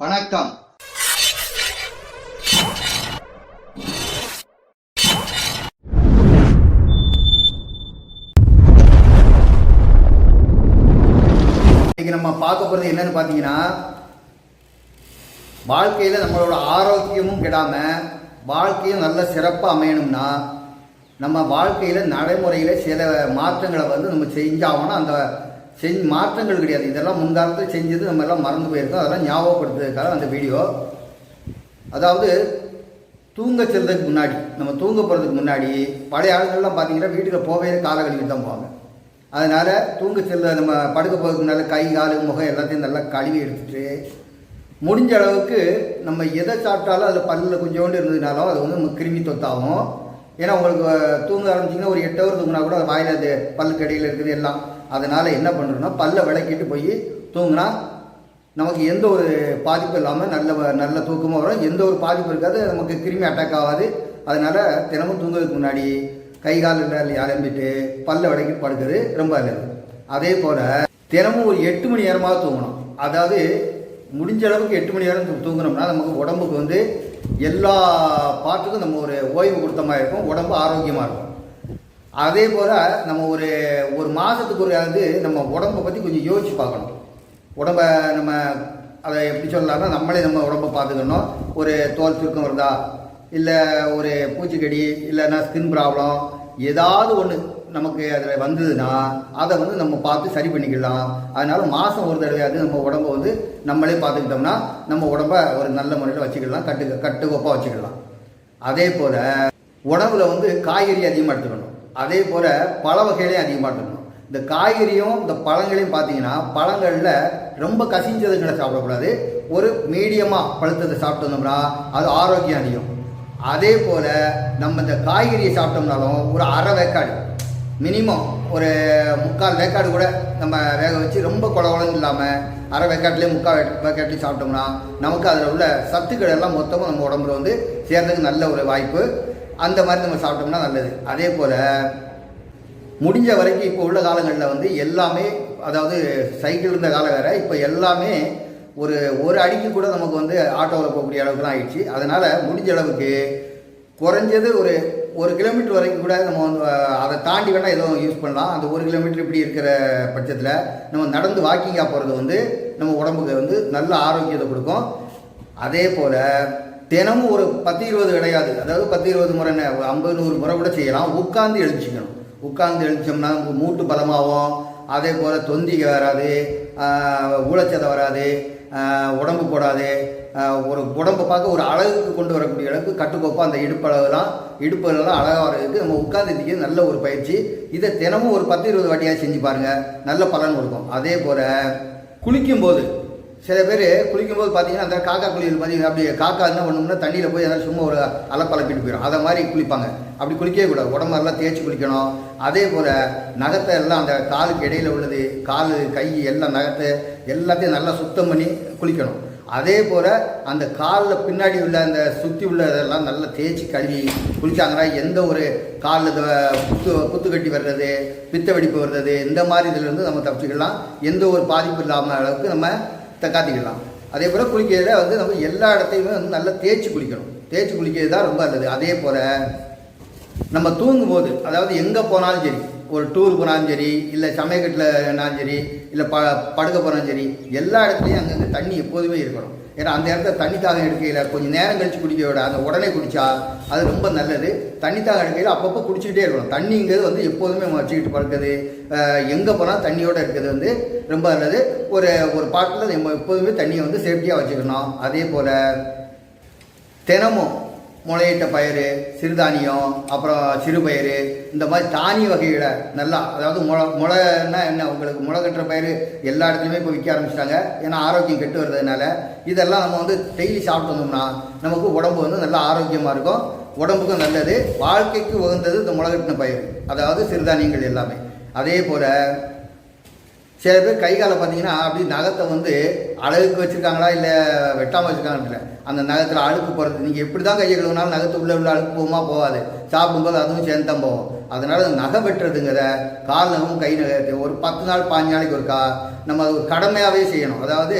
வணக்கம். இன்னைக்கு நம்ம பார்க்க போகிறது என்னன்னு பார்த்தீங்கன்னா வாழ்க்கையில் நம்மளோட ஆரோக்கியமும் கெடாம வாழ்க்கையும் நல்ல சிறப்பாக அமையணும்னா நம்ம வாழ்க்கையில் நடைமுறையில் சில மாற்றங்களை வந்து நம்ம செஞ்சாகணும் அந்த செஞ்ச மாற்றங்கள் கிடையாது. இதெல்லாம் முன்காலத்தில் செஞ்சது நம்ம எல்லாம் மறந்து போயிருக்கோம். அதெல்லாம் ஞாபகப்படுத்துறதுக்காக அந்த வீடியோ. அதாவது தூங்க செல்றதுக்கு முன்னாடி நம்ம தூங்க போகிறதுக்கு முன்னாடி பழைய ஆளுங்கள்லாம் பார்த்தீங்கன்னா வீட்டுக்கு போவே காலை கழுவிட்டு தான் போவாங்க. அதனால் தூங்க செல்ல நம்ம படுக்க போகிறதுக்கு முன்னால் கை கால் முகம் எல்லாத்தையும் நல்லா கழுவி எடுத்துட்டு முடிஞ்ச அளவுக்கு நம்ம எதை சாப்பிட்டாலும் அதில் பல்லில் கொஞ்சோண்டு இருந்ததுனாலும் அது வந்து நம்ம கிருமி தொத்தாகும். ஏன்னா உங்களுக்கு தூங்க ஆரம்பிச்சிங்கன்னா ஒரு எட்டு ஹவர் தூங்கினா கூட அது வாயில் அது பல்லு கடியில் இருக்குது எல்லாம். அதனால் என்ன பண்ணுறோம்னா பல்ல விளக்கிட்டு போய் தூங்கினா நமக்கு எந்த ஒரு பாதிப்பும் இல்லாமல் நல்ல நல்ல தூக்கமும் வரும். எந்த ஒரு பாதிப்பும் இருக்காது. நமக்கு கிருமி அட்டாக் ஆகாது. அதனால் தினமும் தூங்குறதுக்கு முன்னாடி கை கால் அலம்பிட்டு பல்ல விளக்கிட்டு படுக்கிறது ரொம்ப நல்லது. அதே போல் தினமும் ஒரு எட்டு மணி நேரமாக தூங்கணும். அதாவது முடிஞ்ச அளவுக்கு எட்டு மணி நேரம் தூங்கினோம்னா தூங்குனோம்னா நமக்கு உடம்புக்கு வந்து எல்லா பாட்டுக்கும் நம்ம ஒரு ஓய்வு கொடுத்த மாதிரி இருக்கும். உடம்பு ஆரோக்கியமாக இருக்கும். அதே போல் நம்ம ஒரு ஒரு மாதத்துக்கு ஒரு வந்து நம்ம உடம்பை பற்றி கொஞ்சம் யோசிச்சு பார்க்கணும். உடம்ப நம்ம அதை எப்படி சொல்லலாம்னா நம்மளே நம்ம உடம்பை பார்த்துக்கணும். ஒரு தோல் சுருக்கம் வருதா? இல்லை ஒரு பூச்சிக்கடி இல்லைன்னா ஸ்கின் ப்ராப்ளம் ஏதாவது ஒன்று நமக்கு அதில் வந்ததுன்னா அதை வந்து நம்ம பார்த்து சரி பண்ணிக்கலாம். அதனால் மாதம் ஒரு தடவையாவது நம்ம உடம்பை வந்து நம்மளே பார்த்துக்கிட்டோம்னா நம்ம உடம்ப ஒரு நல்ல முறையில் வச்சுக்கலாம் கட்டு கட்டுக்கோப்பாக வச்சுக்கலாம். அதே போல் உடம்புல வந்து காய்கறி அதிகமாக எடுத்துக்கணும். அதே போல் பழ வகைகளையும் அதிகமாக எடுத்துக்கணும் இந்த காய்கறியும் இந்த பழங்களையும் பார்த்தீங்கன்னா பழங்களில் ரொம்ப கசிஞ்சதுங்களை சாப்பிடக்கூடாது. ஒரு மீடியமாக பழுத்ததை சாப்பிட்டோம்னா அது ஆரோக்கியம் அதிகம் அதே போல் நம்ம இந்த காய்கறியை சாப்பிட்டோம்னாலும் ஒரு அரை வேக்காடு மினிமம் ஒரு முக்கால் வேக்காடு கூட நம்ம வேக வச்சு ரொம்ப குளகுளன்னு இல்லாமல் அரை வேக்காட்லேயே முக்கால் வே- வேக்காட்லேயும் சாப்பிட்டோம்னா நமக்கு அதில் உள்ள சத்துக்கள் எல்லாம் மொத்தமாக நம்ம உடம்புல வந்து சேர்றதுக்கு நல்ல ஒரு வாய்ப்பு. அந்த மாதிரி நம்ம சாப்பிட்டோம்னா நல்லது. அதே போல் முடிஞ்ச வரைக்கும் இப்போ உள்ள காலங்களில் வந்து எல்லாமே அதாவது சைக்கிள் இருந்த காலம் வேறு இப்போ எல்லாமே ஒரு ஒரு அடிக்கு கூட நமக்கு வந்து ஆட்டோவில் போகக்கூடிய அளவுக்குலாம் ஆயிடுச்சு. அதனால் முடிஞ்ச அளவுக்கு குறைஞ்சது ஒரு ஒரு கிலோமீட்டர் வரைக்கும் கூட நம்ம வந்து அதை தாண்டி வேணால் எதுவும் யூஸ் பண்ணலாம். அந்த ஒரு கிலோமீட்டர் இப்படி இருக்கிற பட்சத்தில் நம்ம நடந்து வாக்கிங்காக போகிறது வந்து நம்ம உடம்புக்கு வந்து நல்ல ஆரோக்கியத்தை கொடுக்கும். அதே போல் தினமும் ஒரு பத்து இருபது கிடையாது. அதாவது பத்து இருபது முறை என்ன, ஐம்பது நூறு முறை கூட செய்யலாம். உட்காந்து எழுச்சிக்கணும் உட்காந்து எழுச்சோம்னா மூட்டு பலமாகும். அதே போல் தொந்திகை வராது. ஊழச்சதை வராது. உடம்பு போடாது. ஒரு உடம்பை பார்க்க ஒரு அழகுக்கு கொண்டு வரக்கூடிய அளவுக்கு கட்டுக்கோப்பாக அந்த இடுப்பளவுலாம் இடுப்புலாம் அழகாக வர்றதுக்கு நம்ம உட்கார்ந்து நல்ல ஒரு பயிற்சி. இதை தினமும் ஒரு பத்து இருபது வாட்டியாக செஞ்சு பாருங்கள் நல்ல பலன் கொடுக்கும். அதே போல் குளிக்கும்போது சில பேர் குளிக்கும்போது பார்த்தீங்கன்னா அந்த காக்கா குளியல் பார்த்தீங்கன்னா அப்படி காக்கா என்ன பண்ணோம்னா தண்ணியில் போய் ஏதாவது சும்மா ஒரு அலப்பலப்பிட்டு போயிடும் அதை மாதிரி குளிப்பாங்க. அப்படி குளிக்கவே கூடாது. உடம்பெல்லாம் தேய்ச்சி குளிக்கணும். அதே போல் நகத்தை எல்லாம் அந்த காலுக்கு இடையில் உள்ளது கால் கை எல்லாம் நகத்தை எல்லாத்தையும் நல்லா சுத்தம் பண்ணி குளிக்கணும். அதே போல் அந்த காலில் பின்னாடி உள்ள அந்த சுற்றி உள்ள இதெல்லாம் நல்லா தேய்ச்சி கழுவி குளித்தாங்கன்னா எந்த ஒரு காலில் குத்து குத்து கட்டி வர்றது பித்த வெடிப்பு வர்றது இந்த மாதிரி இதுலேருந்து நம்ம தப்பிச்சுக்கலாம். எந்த ஒரு பாதிப்பு இல்லாமல் அளவுக்கு நம்ம காத்திக்கலாம் அதே போல் குளிக்கிறதுல வந்து நம்ம எல்லா இடத்தையுமே வந்து நல்லா தேய்ச்சி குளிக்கணும். தேய்ச்சி குளிக்கிறது தான் ரொம்ப நல்லது. அதே போல் நம்ம தூங்கும்போது அதாவது எங்கே போனாலும் சரி ஒரு டூர் போனாலும் சரி இல்லை சமயக்கட்டில்னாலும் சரி இல்லை ப படுக்க போனாலும் சரி எல்லா இடத்துலையும் அங்கங்கே தண்ணி எப்போதுமே இருக்கணும். ஏன்னா அந்த இடத்துல தண்ணி தாகம் எடுக்கையில் கொஞ்சம் நேரம் கழிச்சு குடிக்க விட அந்த உடனே குடித்தா அது ரொம்ப நல்லது. தண்ணி தாகம் எடுக்கையில் அப்பப்போ குடிச்சிக்கிட்டே இருக்கணும். தண்ணிங்கிறது வந்து எப்போதுமே வச்சுக்கிட்டு படுக்கிறது எங்கே போனால் தண்ணியோடு இருக்கிறது வந்து ரொம்ப நல்லது. ஒரு ஒரு பாட்டில் நம்ம எப்போதுமே தண்ணியை வந்து சேஃப்டியாக வச்சுக்கணும். அதே போல் தினமும் முளையிட்ட பயிர் சிறுதானியம் அப்புறம் சிறுபயிறு இந்த மாதிரி தானிய வகைகளை நல்லா அதாவது முளை முளைன்னா என்ன உங்களுக்கு முளை கட்டுற பயிர் எல்லா இடத்துலையுமே இப்போ விற்க ஆரம்பிச்சிட்டாங்க. ஏன்னா ஆரோக்கியம் கெட்டு வர்றதுனால. இதெல்லாம் நம்ம வந்து டெய்லி சாப்பிட்டு வந்தோம்னா நமக்கு உடம்பு வந்து நல்லா ஆரோக்கியமாக இருக்கும். உடம்புக்கும் நல்லது. வாழ்க்கைக்கு உகந்தது இந்த முளை கட்டின பயிர் அதாவது சிறுதானியங்கள் எல்லாமே. அதே போல் சில பேர் கை காலை பார்த்தீங்கன்னா அப்படி நகத்தை வந்து அழகுக்கு வச்சுருக்காங்களா இல்லை வெட்டாமல் வச்சுருக்காங்கல்ல அந்த நகத்தில் அழுக்கு போகிறது நீங்கள் எப்படி தான் கையை கழுவினாலும் நகத்து உள்ளே உள்ள அழுக்கு போகுமா? போகாது. சாப்பிடும்போது அதுவும் சேர்ந்து தான் போகும். அதனால் அந்த நகை வெட்டுறதுங்கிற கால் நகமும் கை நகை ஒரு பத்து நாள் பாஞ்சு நாளைக்கு ஒருக்கா நம்ம அது ஒரு கடமையாகவே செய்யணும். அதாவது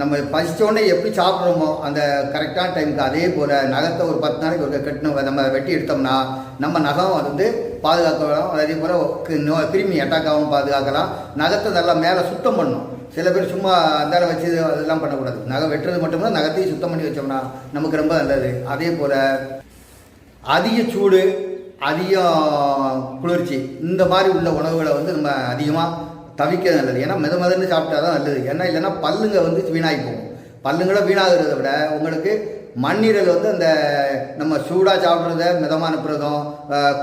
நம்ம பசித்தோடனே எப்படி சாப்பிட்றோமோ அந்த கரெக்டான டைமுக்கு அதே போல் நகத்தை ஒரு பத்து நாளைக்கு ஒரு கட்டணும் நம்ம வெட்டி எடுத்தோம்னா நம்ம நகம் வந்து பாதுகாக்கலாம் அதே போல் நோ கிருமி அட்டாக் ஆகாமல் பாதுகாக்கலாம். நகத்தை நல்லா மேலே சுத்தம் பண்ணும் சில பேர் சும்மா அந்தால வச்சு அதெல்லாம் பண்ணக்கூடாது. நகை வெட்டுறது மட்டும்தான் நகத்தையும் சுத்தம் பண்ணி வச்சோம்னா நமக்கு ரொம்ப நல்லது. அதே போல் அதிக சூடு அதிகம் குளிர்ச்சி இந்த மாதிரி உள்ள உணவுகளை வந்து நம்ம அதிகமாக தவிக்கிறது நல்லது. ஏன்னா மெத மெதன்னு சாப்பிட்டா தான் நல்லது. ஏன்னா இல்லைன்னா பல்லுங்க வந்து வீணாகி போகும். பல்லுங்களை வீணாகிறத விட உங்களுக்கு மண்ணீரல் வந்து அந்த நம்ம சூடாக சாப்பிட்றத மிதமான பிரதம்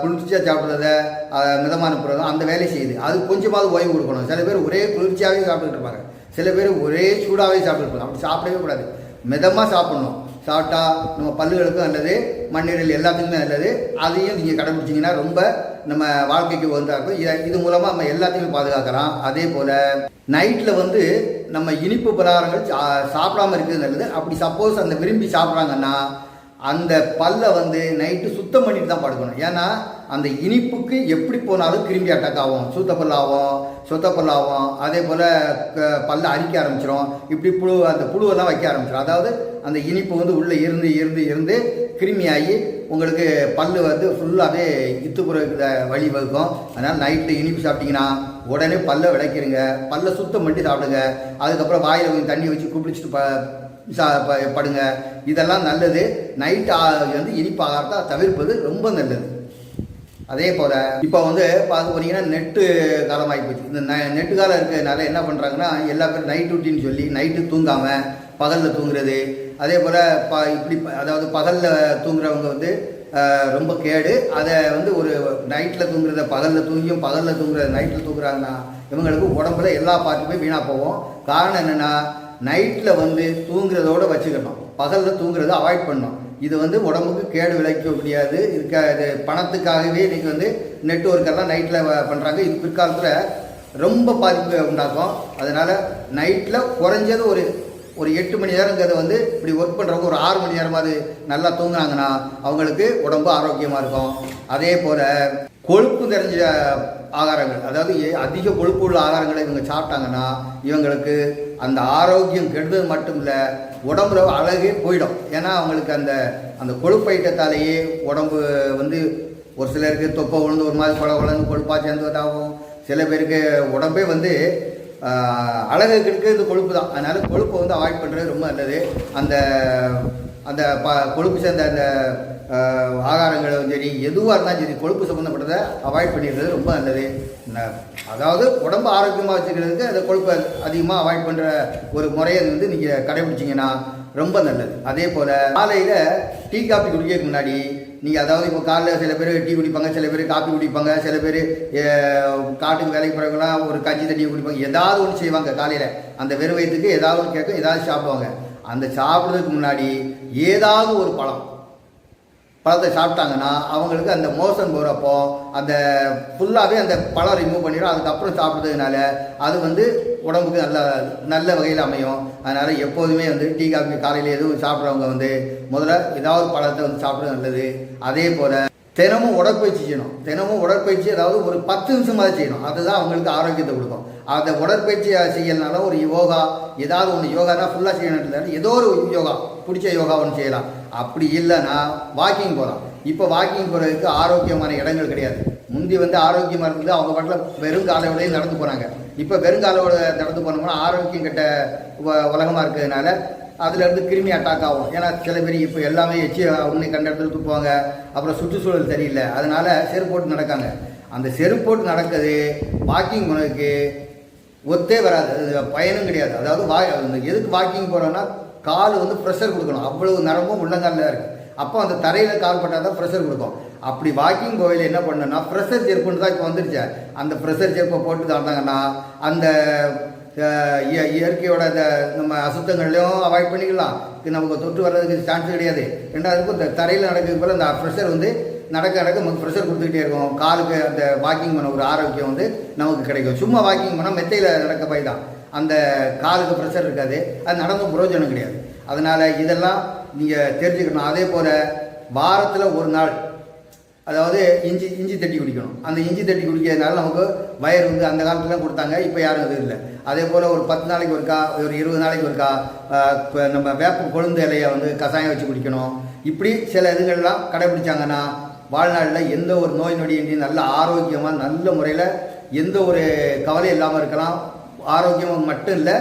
குளிர்ச்சியாக சாப்பிட்றத மிதமான பிரதம் அந்த வேலையை செய்யுது. அது கொஞ்சமாவது ஓய்வு கொடுக்கணும். சில பேர் ஒரே குளிர்ச்சியாகவே சாப்பிட்டுட்டு இருப்பாங்க. சில பேர் ஒரே சூடாகவே சாப்பிட்டுருப்பாங்க அப்படி சாப்பிடவே கூடாது. மிதமாக சாப்பிட்ணும். சாப்பிட்டா நம்ம பல்லுகளுக்கும் நல்லது மண்ணீரல் எல்லாத்துக்குமே நல்லது. அதையும் நீங்கள் கடைபிடிச்சிங்கன்னா ரொம்ப நம்ம வாழ்க்கைக்கு வந்தா இருக்கும். இதை இது மூலமாக நம்ம எல்லாத்தையுமே பாதுகாக்கலாம். அதே போல் நைட்டில் வந்து நம்ம இனிப்பு பலகாரங்கள் சா- சாப்பிடாம இருக்கிறது நல்லது. அப்படி சப்போஸ் அந்த விரும்பி சாப்பிட்றாங்கன்னா அந்த பல்லை வந்து நைட்டு சுத்தம் பண்ணிட்டு தான் படுக்கணும். ஏன்னா அந்த இனிப்புக்கு எப்படி போனாலும் கிருமி அட்டாக் ஆகும். சொத்த சொத்தப்பல்லாகும் அதே போல் பல்ல அரிக்க ஆரம்பிச்சிடும் இப்படி புழு அந்த புழுவெல்லாம் வைக்க ஆரம்பிச்சிடும் அதாவது அந்த இனிப்பு வந்து உள்ளே இருந்து இருந்து இருந்து கிருமியாகி உங்களுக்கு பல் வந்து ஃபுல்லாகவே இத்துப்புற வழி வகுக்கும். அதனால் நைட்டு இனிப்பு சாப்பிட்டீங்கன்னா உடனே பல்லை விளக்கிடுங்க பல்லை சுத்தம் பண்ணி சாப்பிடுங்க. அதுக்கப்புறம் வாயில் கொஞ்சம் தண்ணி வச்சு குப்பிடிச்சிட்டு ப சா படுங்க. இதெல்லாம் நல்லது. நைட் வந்து இனிப்பு ஆகாரத்தை தவிர்ப்பது ரொம்ப நல்லது. அதே போல் இப்போ வந்து பார்க்க போனீங்கன்னா நெட்டு காலம் இந்த ந நெட்டு காலம் இருக்கிறதுனால என்ன பண்ணுறாங்கன்னா எல்லா பேரும் நைட் டியூட்டின்னு சொல்லி நைட்டு தூங்காமல் பகலில் தூங்குறது. அதே போல் ப இப்படி அதாவது பகலில் தூங்குறவங்க வந்து ரொம்ப கேடு. அதை வந்து ஒரு நைட்டில் தூங்குறத பகலில் தூங்கியும் பகலில் தூங்குறத நைட்டில் தூங்குறாங்கன்னா இவங்களுக்கு உடம்புல எல்லா பார்ட்டுமே வீணாக போவோம் காரணம் என்னென்னா நைட்டில் வந்து தூங்குறதோட வச்சுக்கணும். பகலில் தூங்குறத அவாய்ட் பண்ணணும். இது வந்து உடம்புக்கு கேடு விளைவிக்க முடியாது. இருக்க இது பணத்துக்காகவே இன்றைக்கி வந்து நெட்ஒர்க்கெல்லாம் நைட்டில் பண்ணுறாங்க இது பிற்காலத்தில் ரொம்ப பாதிப்பு உண்டாக்கும். அதனால் நைட்டில் குறைஞ்சது ஒரு ஒரு எட்டு மணி நேரங்கிறத வந்து இப்படி ஒர்க் பண்ணுறவங்க ஒரு ஆறு மணி நேரமாவது நல்லா தூங்குனாங்கன்னா அவங்களுக்கு உடம்பு ஆரோக்கியமாக இருக்கும். அதே போல் கொழுப்பு நிறைஞ்ச ஆகாரங்கள். அதாவது அதிக கொழுப்பு உள்ள ஆகாரங்களை இவங்க சாப்பிட்டாங்கன்னா இவங்களுக்கு அந்த ஆரோக்கியம் கெடுதல் மட்டும் இல்லை உடம்புல அழகே போயிடும். ஏன்னா அவங்களுக்கு அந்த அந்த கொழுப்பு ஐட்டத்தாலேயே உடம்பு வந்து ஒரு சிலருக்கு தொப்பை விழுந்து ஒரு மாதிரி குழ குழந்து கொழுப்பாக சேர்ந்ததாகும் சில பேருக்கு உடம்பே வந்து அழகு கெடுக்கிறது கொழுப்பு தான். அதனால் கொழுப்பை வந்து அவாய்ட் பண்ணுறது ரொம்ப நல்லது. அந்த அந்த ப கொழுப்பு சேர்ந்த அந்த ஆகாரங்களும் சரி எதுவாக இருந்தாலும் சரி கொழுப்பு சம்மந்தப்பட்டதை அவாய்ட் பண்ணிடுறது ரொம்ப நல்லது. ந- அதாவது உடம்பு ஆரோக்கியமாக வச்சுக்கிறதுக்கு அந்த கொழுப்பை அதிகமாக அவாய்ட் பண்ணுற ஒரு முறையை வந்து நீங்கள் கடைபிடிச்சிங்கன்னா ரொம்ப நல்லது. அதே போல் காலையில் டீ காப்பி குடிக்கிறதுக்கு முன்னாடி நீங்கள் அதாவது இப்போ காலைல சில பேர் டீ குடிப்பாங்க சில பேர் காப்பி குடிப்பாங்க சில பேர் காட்டுக்கு வேலைக்கு போகிறவங்களாம் ஒரு கஞ்சி தண்ணியை குடிப்பாங்க ஏதாவது ஒன்று செய்வாங்க காலையில். அந்த வெறும் வயிற்றுக்கு ஏதாவது ஒன்று கேட்கும் ஏதாவது சாப்பிடுவாங்க. அந்த சாப்பிட்றதுக்கு முன்னாடி ஏதாவது ஒரு பழம். பழத்தை சாப்பிட்டாங்கன்னா அவங்களுக்கு அந்த மோசன் போகிறப்போ அந்த ஃபுல்லாகவே அந்த பழம் ரிமூவ் பண்ணிடும். அதுக்கப்புறம் சாப்பிட்றதுனால அது வந்து உடம்புக்கு நல்ல நல்ல வகையில் அமையும். அதனால் எப்போதுமே வந்து டீ காஃபி காலையில் எதுவும் சாப்பிட்றவங்க வந்து முதல்ல ஏதாவது பழத்தை வந்து சாப்பிட்றது நல்லது. அதே போல் தினமும் உடற்பயிற்சி செய்யணும். தினமும் உடற்பயிற்சி அதாவது ஒரு பத்து நிமிஷமாவது செய்யணும். அதுதான் அவங்களுக்கு ஆரோக்கியத்தை கொடுக்கும். அந்த உடற்பயிற்சி செய்யறதுனால ஒரு யோகா ஏதாவது ஒன்று யோகானா ஃபுல்லாக செய்யணும் ஏதோ ஒரு யோகா பிடிச்ச யோகா ஒன்று செய்யலாம். அப்படி இல்லைன்னா வாக்கிங் போகலாம். இப்போ வாக்கிங் போகிறதுக்கு ஆரோக்கியமான இடங்கள் கிடையாது. முந்தி வந்து ஆரோக்கியமாக இருந்தது அவங்க பாட்டில் வெறும் காலையோடய நடந்து போகிறாங்க இப்போ வெறும் காலையோட நடந்து போனோம்னா ஆரோக்கியம் கெட்ட உலகமாக இருக்கிறதுனால அதுலேருந்து கிருமி அட்டாக் ஆகும். ஏன்னா சில பேர் இப்போ எல்லாமே எச்சு உன்னை கண்ட இடத்துல துப்புவாங்க. அப்புறம் சுற்றுச்சூழல் சரியில்லை. அதனால செருப்பு போட்டு நடக்காங்க. அந்த செருப்பு போட்டு நடக்குது வாக்கிங் போனதுக்கு ஒத்தே வராது. அது பயனும் கிடையாது. அதாவது வா எதுக்கு வாக்கிங் போகிறோன்னா கால் வந்து ப்ரெஷர் கொடுக்கணும். அவ்வளவு நரம்பும் உள்ளங்காலில் இருக்குது அப்போ அந்த தரையில் கால் பட்டால் தான் ப்ரெஷர் கொடுக்கும். அப்படி வாக்கிங் கோயில் என்ன பண்ணணும்னா ப்ரெஷர் செருப்புன்னு தான் இப்போ வந்துருச்சு. அந்த ப்ரெஷர் செருப்பை போட்டு தாண்டாங்கன்னா அந்த இயற்கையோட அந்த நம்ம அசுத்தங்களையும் அவாய்ட் பண்ணிக்கலாம். இது நமக்கு தொற்று வர்றதுக்கு சான்ஸ் கிடையாது. ரெண்டாவது இந்த தரையில் நடக்கிறதுக்கு பிறகு அந்த ப்ரெஷர் வந்து நடக்க நடக்க நமக்கு ப்ரெஷர் கொடுத்துக்கிட்டே இருக்கும். காலுக்கு அந்த வாக்கிங் பண்ண ஒரு ஆரோக்கியம் வந்து நமக்கு கிடைக்கும். சும்மா வாக்கிங் பண்ணால் மெத்தையில் நடக்க போய் தான். அந்த காலுக்கு ப்ரெஷர் இருக்காது. அது நடந்தும் பிரயோஜனம் கிடையாது. அதனால் இதெல்லாம் நீங்கள் தெரிஞ்சுக்கணும். அதே போல் வாரத்தில் ஒரு நாள் அதாவது இஞ்சி இஞ்சி தட்டி குடிக்கணும். அந்த இஞ்சி தட்டி குடிக்கிறதுனால நமக்கு வயர் வந்து அந்த காலத்துலாம் கொடுத்தாங்க இப்போ யாரும் அது இல்லை. அதே போல் ஒரு பத்து நாளைக்கு ஒருக்கா ஒரு இருபது நாளைக்கு ஒருக்கா நம்ம வேப்ப கொழுந்து இலையை வந்து கசாயம் வச்சு குடிக்கணும். இப்படி சில இதுகள்லாம் கடைபிடிச்சாங்கன்னா வாழ்நாளில் எந்த ஒரு நோய் நொடியின்றி நல்ல ஆரோக்கியமாக நல்ல முறையில் எந்த ஒரு கவலையும் இல்லாமல் இருக்கலாம். ஆரோக்கியம் மட்டும் இல்லை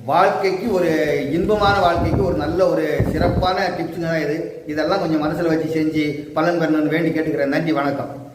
வாழ்க்கைக்கு ஒரு இன்பமான வாழ்க்கைக்கு ஒரு நல்ல ஒரு சிறப்பான டிப்ஸுங்க தான் இது. இதெல்லாம் கொஞ்சம் மனசில் வச்சு செஞ்சு பலன் பெறணும்னு வேண்டி கேட்டுக்கிறேன். நன்றி வணக்கம்.